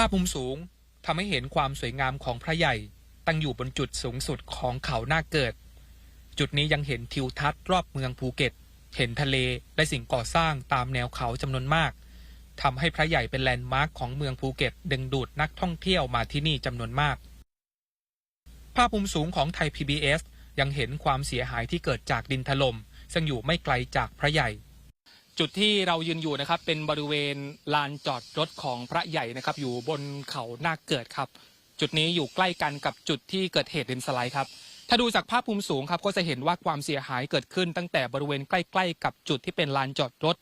ภาพมุมสูงทำให้เห็นความสวยงามของพระใหญ่ ตั้งอยู่บนจุดสูงสุดของเขาหน้าเกิด จุดนี้ยังเห็นทิวทัศน์รอบเมืองภูเก็ต เห็นทะเลและสิ่งก่อสร้างตามแนวเขาจำนวนมากทำให้พระใหญ่เป็นแลนด์มาร์คของเมืองภูเก็ต ดึงดูดนักท่องเที่ยวมาที่นี่จำนวนมาก ภาพมุมสูงของไทย PBS ยังเห็นความเสียหายที่เกิดจากดินถล่มซึ่งอยู่ไม่ไกลจากพระใหญ่ จุดที่เรายืนอยู่นะครับ เป็นบริเวณลานจอดรถของพระใหญ่นะครับ อยู่บนเขาหน้าเกิดครับ จุดนี้อยู่ใกล้กันกับจุดที่เกิดเหตุดินสไลด์ครับ ถ้าดูจากภาพมุมสูงครับ ก็จะเห็นว่าความเสียหายเกิดขึ้นตั้งแต่บริเวณใกล้ ๆ กับจุดที่เป็นลานจอดรถ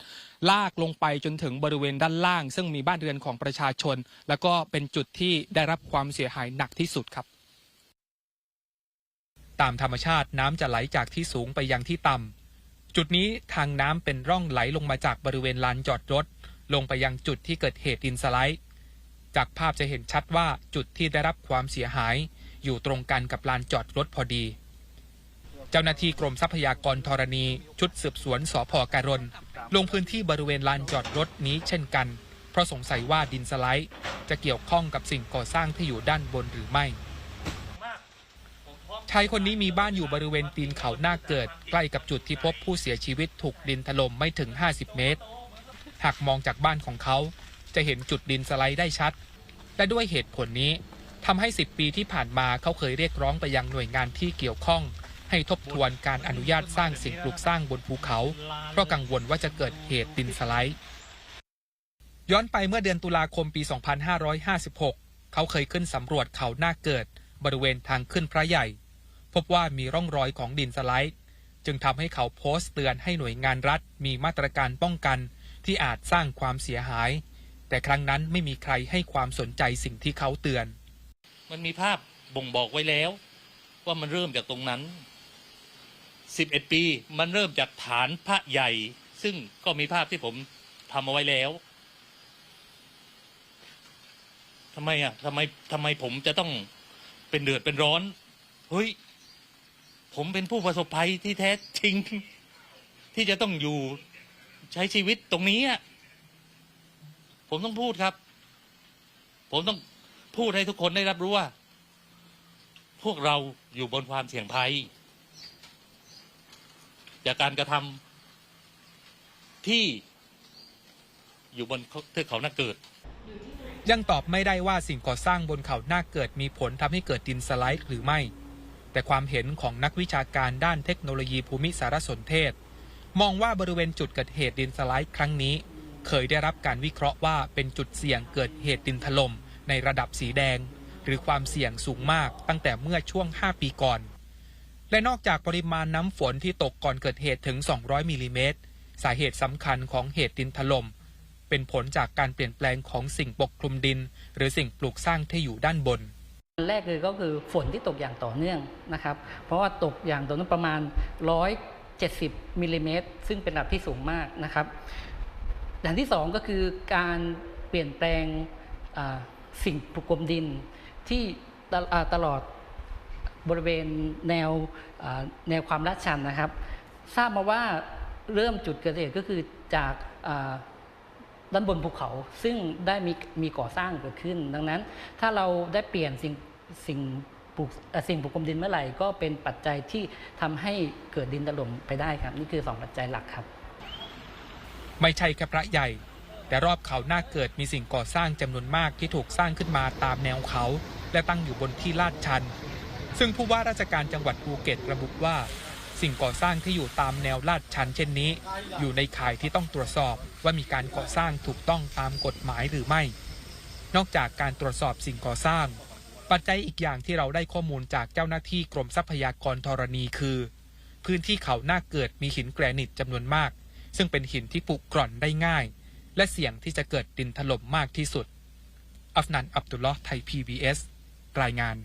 ลากลงไปจนถึงบริเวณด้านล่าง ซึ่งมีบ้านเรือนของประชาชน แล้วก็เป็นจุดที่ได้รับความเสียหายหนักที่สุดครับตามธรรมชาติน้ำจะไหลจากที่สูงไปยังที่ต่ำ จุดนี้ทางน้ำเป็นร่องไหลลงมาจากบริเวณลานจอดรถ ลงไปยังจุดที่เกิดเหตุดินสไลด์ จากภาพจะเห็นชัดว่าจุดที่ได้รับความเสียหาย อยู่ตรงกันกับลานจอดรถพอดี เจ้าหน้าที่กรมทรัพยากรธรณี ชุดสืบสวนสพการนลงพื้นที่บริเวณลานจอดรถนี้เช่นกัน เพราะสงสัยว่าดินสไลด์ จะเกี่ยวข้องกับสิ่งก่อสร้างที่อยู่ด้านบนหรือไม่ ชายคนนี้มีบ้านอยู่บริเวณตีนเขาหน้าเกิด ใกล้กับจุดที่พบผู้เสียชีวิตถูกดินถล่มไม่ถึง 50 เมตร หากมองจากบ้านของเขา จะเห็นจุดดินสไลด์ได้ชัด และด้วยเหตุผลนี้ทำให้ 10 ปีที่ผ่านมาเขาเคยเรียกร้องไปยังหน่วยงานที่เกี่ยวข้อง ให้ทบทวนการอนุญาตสร้างสิ่งปลูกสร้างบนภูเขา เพราะกังวลว่าจะเกิดเหตุดินสไลด์ ย้อนไปเมื่อเดือนตุลาคมปี 2556 เขาเคยขึ้นสำรวจเขาหน้าเกิด บริเวณทางขึ้นพระใหญ่ พบว่ามีร่องรอยของดินสไลด์ จึงทำให้เขาโพสต์เตือนให้หน่วยงานรัฐ มีมาตรการป้องกันที่อาจสร้างความเสียหาย แต่ครั้งนั้นไม่มีใครให้ความสนใจสิ่งที่เขาเตือน มันมีภาพบ่งบอกไว้แล้ว ว่ามันเริ่มจากตรงนั้น 11 ปีมันเริ่มจากฐานพระใหญ่ ซึ่งก็มีภาพที่ผมทำเอาไว้แล้วทำไมอะทำไมทำไมผมจะต้องเป็นเดือดเป็นร้อน เฮ้ย ผมเป็นผู้ประสบภัยที่แท้จริง ที่จะต้องอยู่ใช้ชีวิตตรงนี้ผมต้องพูดครับ ผมต้องพูดให้ทุกคนได้รับรู้ว่า พวกเราอยู่บนความเสี่ยงภัย จากการกระทำที่อยู่บนเทือกเขาหน้าเกิดยังตอบไม่ได้ว่าสิ่งก่อสร้างบนเขาหน้าเกิดมีผลทำให้เกิดดินสไลด์หรือไม่ แต่ความเห็นของนักวิชาการด้านเทคโนโลยีภูมิสารสนเทศ มองว่าบริเวณจุดเกิดเหตุดินสไลด์ครั้งนี้ เคยได้รับการวิเคราะห์ว่าเป็นจุดเสี่ยงเกิดเหตุดินถล่มในระดับสีแดง หรือความเสี่ยงสูงมากตั้งแต่เมื่อช่วง 5 ปีก่อน และนอกจากปริมาณน้ำฝนที่ตกก่อนเกิดเหตุถึง 200มิลลิเมตรสาเหตุสำคัญของเหตุดินถล่มเป็นผลจากการเปลี่ยนแปลงของสิ่งปกคลุมดิน หรือสิ่งปลูกสร้างที่อยู่ด้านบน อันแรกเลยก็คือฝนที่ตกอย่างต่อเนื่องนะครับ เพราะว่าตกอย่างต่อเนื่องประมาณ 170มิลลิเมตรซึ่งเป็นระดับที่สูงมากนะครับอย่างที่สองก็คือการเปลี่ยนแปลงสิ่งปลูกคลุมดินที่ตลอ่าตลอดบริเวณแนวแนวความลาดชันนะครับ ทราบมาว่าเริ่มจุดเกิดเหตุก็คือจาก ด้านบนภูเขาซึ่งได้มีมีก่อสร้างเกิดขึ้น ดังนั้น ถ้าเราได้เปลี่ยนสิ่งสิ่งปลูกสิ่งปลูกคลุมดินเมื่อไหร่ ก็เป็นปัจจัยที่ทำให้เกิดดินถล่มไปได้ครับ นี่คือ 2 ปัจจัยหลักครับ ไม่ใช่แค่พระใหญ่ แต่รอบเขาหน้าเกิดมีสิ่งก่อสร้างจำนวนมากที่ถูกสร้างขึ้นมาตามแนวเขา และตั้งอยู่บนที่ลาดชัน ซึ่งผู้ว่าราชการจังหวัดภูเก็ตระบุว่า สิ่งก่อสร้างที่อยู่ตามแนวลาดชันเช่นนี้ อยู่ในข่ายที่ต้องตรวจสอบว่ามีการก่อสร้างถูกต้องตามกฎหมายหรือไม่ นอกจากการตรวจสอบสิ่งก่อสร้าง ปัจจัยอีกอย่างที่เราได้ข้อมูลจากเจ้าหน้าที่กรมทรัพยากรธรณีคือ พื้นที่เขาหน้าเกิดมีหินแกรนิตจำนวนมาก ซึ่งเป็นหินที่ผุกร่อนได้ง่าย และเสี่ยงที่จะเกิดดินถล่มมากที่สุด อัฟนันอับดุลลอฮ์ไทย PBS รายงาน